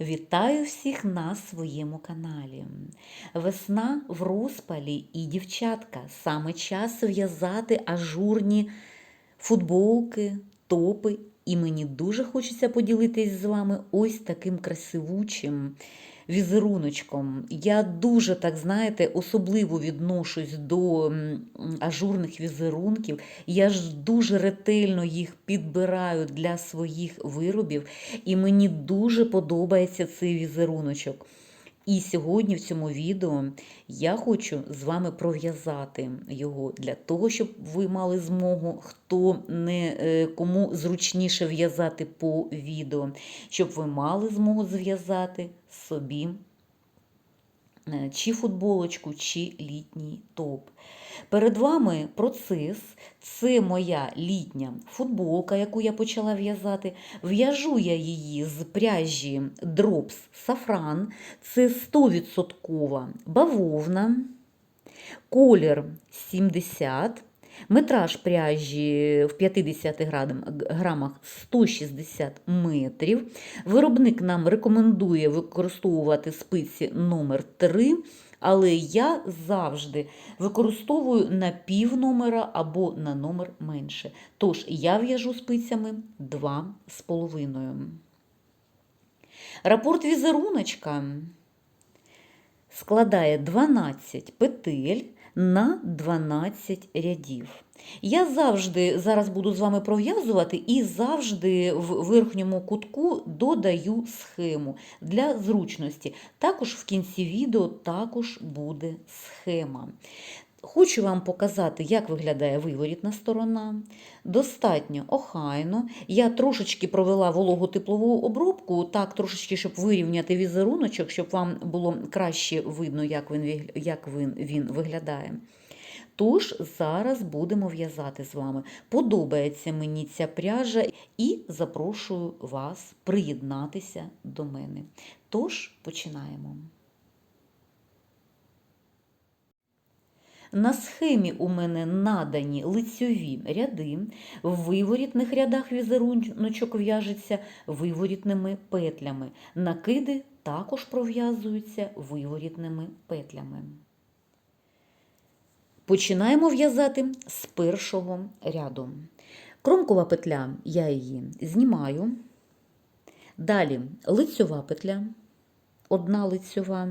Вітаю всіх на своєму каналі. Весна в розпалі і дівчатка. Саме час в'язати ажурні футболки, топи. І мені дуже хочеться поділитись з вами ось таким красивучим візеруночком. Я дуже, так знаєте, особливо відношусь до ажурних візерунків. Я ж дуже ретельно їх підбираю для своїх виробів, і мені дуже подобається цей візеруночок. І сьогодні в цьому відео я хочу з вами пров'язати його для того, щоб ви мали змогу, хто не е, кому зручніше в'язати по відео, щоб ви мали змогу зв'язати собі чи футболочку, чи літній топ. Перед вами процес. Це моя літня футболка, яку я почала в'язати. В'яжу я її з пряжі Drops Safran. Це 100% бавовна, колір 70, метраж пряжі в 50 грамах 160 метрів. Виробник нам рекомендує використовувати спиці номер 3 але я завжди використовую на пів номера або на номер менше. Тож я в'яжу спицями 2,5. Рапорт візеруночка складає 12 петель на 12 рядів. Я завжди зараз буду з вами пров'язувати і завжди в верхньому кутку додаю схему для зручності. Також в кінці відео також буде схема. Хочу вам показати, як виглядає виворітна сторона. Достатньо охайно. Я трошечки провела вологотеплову обробку, так трошечки, щоб вирівняти візеруночок, щоб вам було краще видно, як він, як він, він виглядає. Тож зараз будемо в'язати з вами. Подобається мені ця пряжа і запрошую вас приєднатися до мене. Тож починаємо. На схемі у мене надані лицьові ряди. В виворітних рядах візеруночок в'яжеться виворітними петлями. Накиди також пров'язуються виворітними петлями. Починаємо в'язати з першого ряду. Кромкова петля, я її знімаю. Далі лицьова петля, одна лицьова.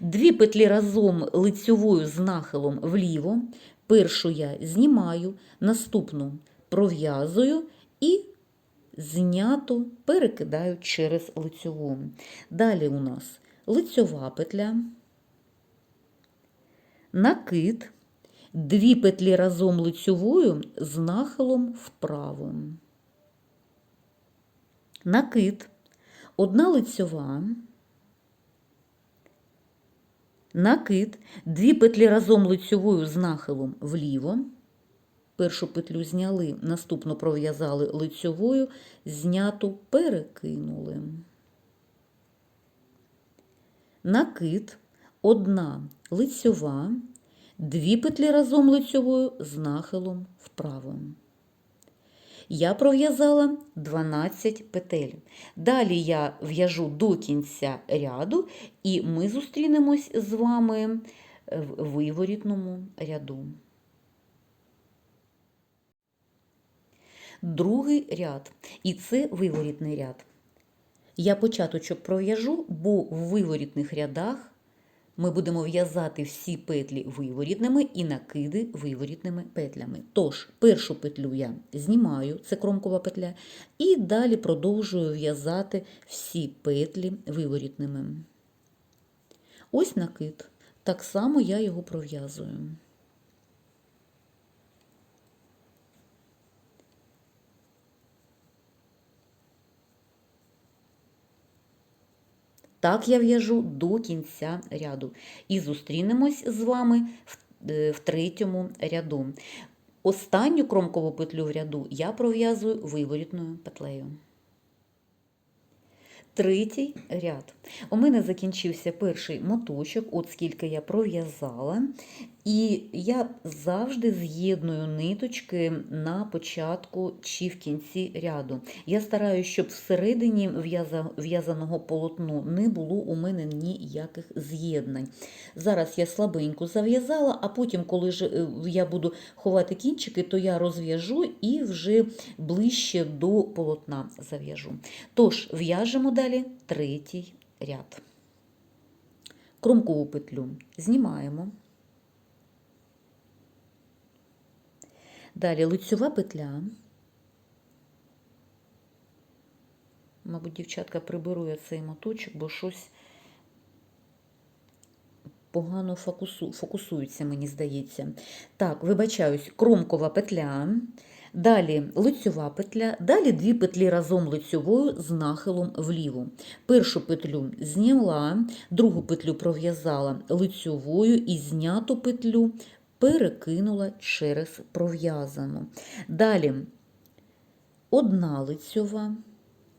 Дві петлі разом лицьовою з нахилом вліво. Першу я знімаю, наступну пров'язую і зняту перекидаю через лицьову. Далі у нас лицьова петля, накид, дві петлі разом лицьовою з нахилом вправо. Накид, одна лицьова, накид, дві петлі разом лицьовою з нахилом вліво. Першу петлю зняли, наступну пров'язали лицьовою, зняту перекинули. Накид, одна лицьова, дві петлі разом лицьовою з нахилом вправо. Я пров'язала 12 петель. Далі я в'яжу до кінця ряду, і ми зустрінемось з вами в виворітному ряду. Другий ряд, і це виворітний ряд. Я початочок пров'яжу, бо в виворітних рядах ми будемо в'язати всі петлі виворітними і накиди виворітними петлями. Тож, першу петлю я знімаю, це кромкова петля, і далі продовжую в'язати всі петлі виворітними. Ось накид. Так само я його пров'язую. Так я в'яжу до кінця ряду. І зустрінемось з вами в, е, третьому ряду. Останню кромкову петлю в ряду я пров'язую виворітною петлею. Третій ряд. У мене закінчився перший моточок, от скільки я пров'язала. І я завжди з'єдную ниточки на початку чи в кінці ряду. Я стараюся, щоб всередині в'яза- в'язаного полотну не було у мене ніяких з'єднань. Зараз я слабенько зав'язала, а потім, коли ж е, я буду ховати кінчики, то я розв'яжу і вже ближче до полотна зав'яжу. Тож, в'яжемо далі третій ряд. Кромкову петлю знімаємо. Далі лицьова петля. Мабуть, дівчатка приберу я цей моточок, бо щось погано фокусу, фокусується, мені здається. Так, вибачаюсь, кромкова петля. Далі лицьова петля, далі дві петлі разом лицьовою з нахилом вліво. Першу петлю зняла, другу петлю пров'язала лицьовою і зняту петлю перекинула через пров'язану. Далі одна лицьова,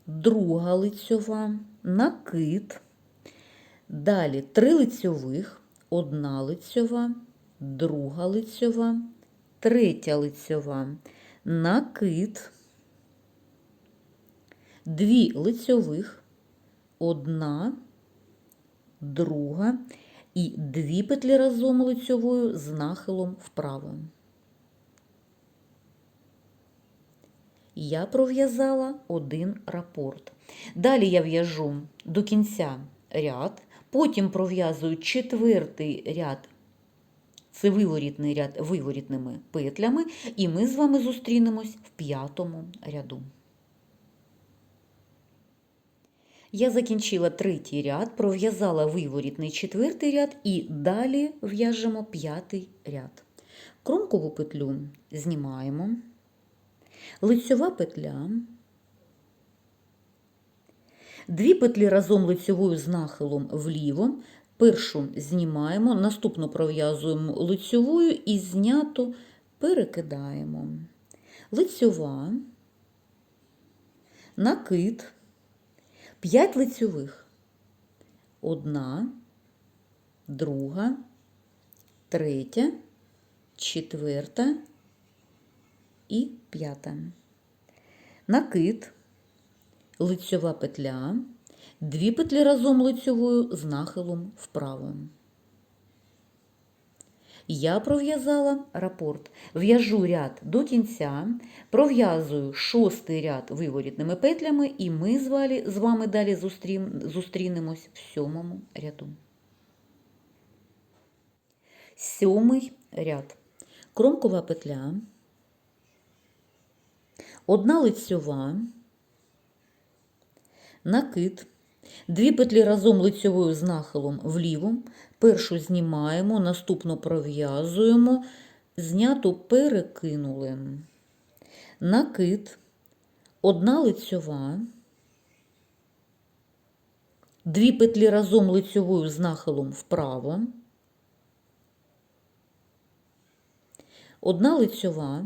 друга лицьова, накид. Далі три лицьових, одна лицьова, друга лицьова, третя лицьова, накид, дві лицьових, одна, друга і дві петлі разом лицьовою з нахилом вправо. Я пров'язала один рапорт. Далі я в'яжу до кінця ряд, потім пров'язую четвертий ряд, це виворітний ряд виворітними петлями, і ми з вами зустрінемось в п'ятому ряду. Я закінчила третій ряд, пров'язала виворітний четвертий ряд і далі в'яжемо п'ятий ряд. Кромкову петлю знімаємо, лицьова петля, дві петлі разом лицьовою з нахилом вліво, першу знімаємо, наступну пров'язуємо лицьовою і зняту перекидаємо. Лицьова, накид. 5 лицьових. Одна, друга, третя, четверта і п'ята. Накид, лицьова петля, дві петлі разом лицьовою з нахилом вправо. Я пров'язала рапорт. В'яжу ряд до кінця, пров'язую шостий ряд виворітними петлями, і ми з вами, далі зустрінемось в сьомому ряду. Сьомий ряд. Кромкова петля, одна лицьова, накид, дві петлі разом лицьовою з нахилом вліво, першу знімаємо, наступну пров'язуємо, зняту перекинули. Накид, одна лицьова, дві петлі разом лицьовою з нахилом вправо, одна лицьова,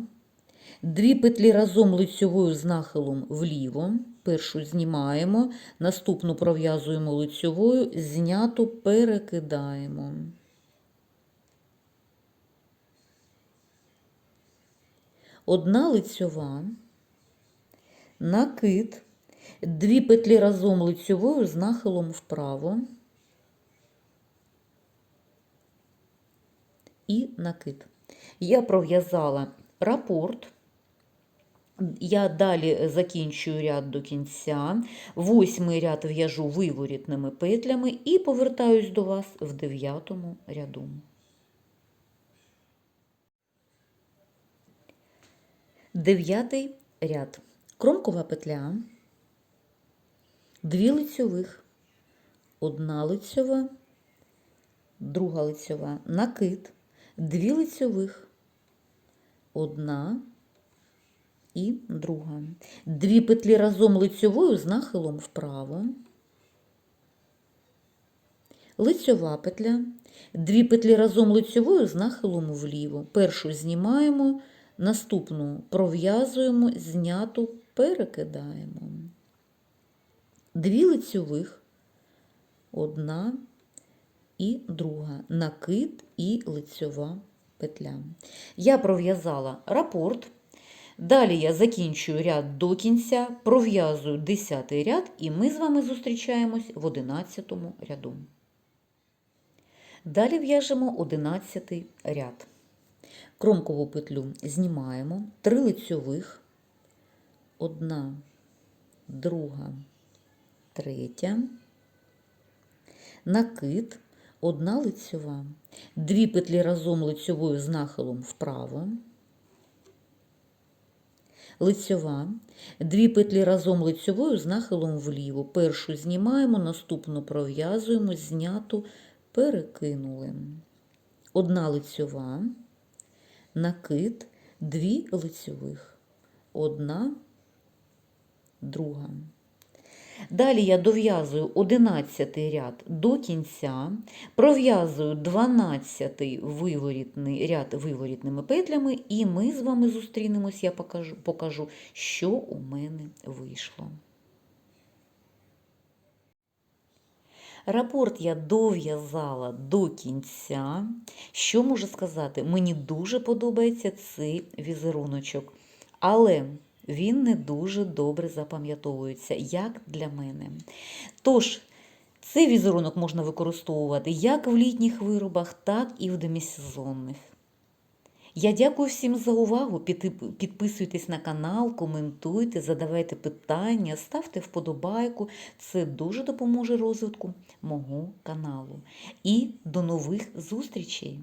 дві петлі разом лицьовою з нахилом вліво, першу знімаємо, наступну пров'язуємо лицьовою, зняту перекидаємо. Одна лицьова, накид, дві петлі разом лицьовою з нахилом вправо і накид. Я пров'язала рапорт. Я далі закінчую ряд до кінця, восьмий ряд в'яжу виворітними петлями і повертаюсь до вас в дев'ятому ряду. Дев'ятий ряд. Кромкова петля, дві лицьових, одна лицьова, друга лицьова, накид, дві лицьових, одна і друга. Дві петлі разом лицьовою з нахилом вправо, лицьова петля, дві петлі разом лицьовою з нахилом вліво. Першу знімаємо, наступну пров'язуємо, зняту перекидаємо. Дві лицьових, одна і друга. Накид і лицьова петля. Я пров'язала рапорт. Далі я закінчую ряд до кінця, пров'язую 10 ряд, і ми з вами зустрічаємось в 11 ряду. Далі в'яжемо 11 ряд. Кромкову петлю знімаємо, 3 лицьових, одна, друга, третя, накид, одна лицьова, дві петлі разом лицьовою з нахилом вправо, лицьова, дві петлі разом лицьовою з нахилом вліво. Першу знімаємо, наступну пров'язуємо, зняту перекинули. Одна лицьова, накид, дві лицьових, одна, друга. Далі я дов'язую 11 ряд до кінця, пров'язую 12 виворітний ряд виворітними петлями, і ми з вами зустрінемось, я покажу, покажу, що у мене вийшло. Рапорт я дов'язала до кінця. Що можу сказати? Мені дуже подобається цей візеруночок, але він не дуже добре запам'ятовується, як для мене. Тож, цей візерунок можна використовувати як в літніх виробах, так і в демісезонних. Я дякую всім за увагу. Підписуйтесь на канал, коментуйте, задавайте питання, ставте вподобайку. Це дуже допоможе розвитку мого каналу. І до нових зустрічей!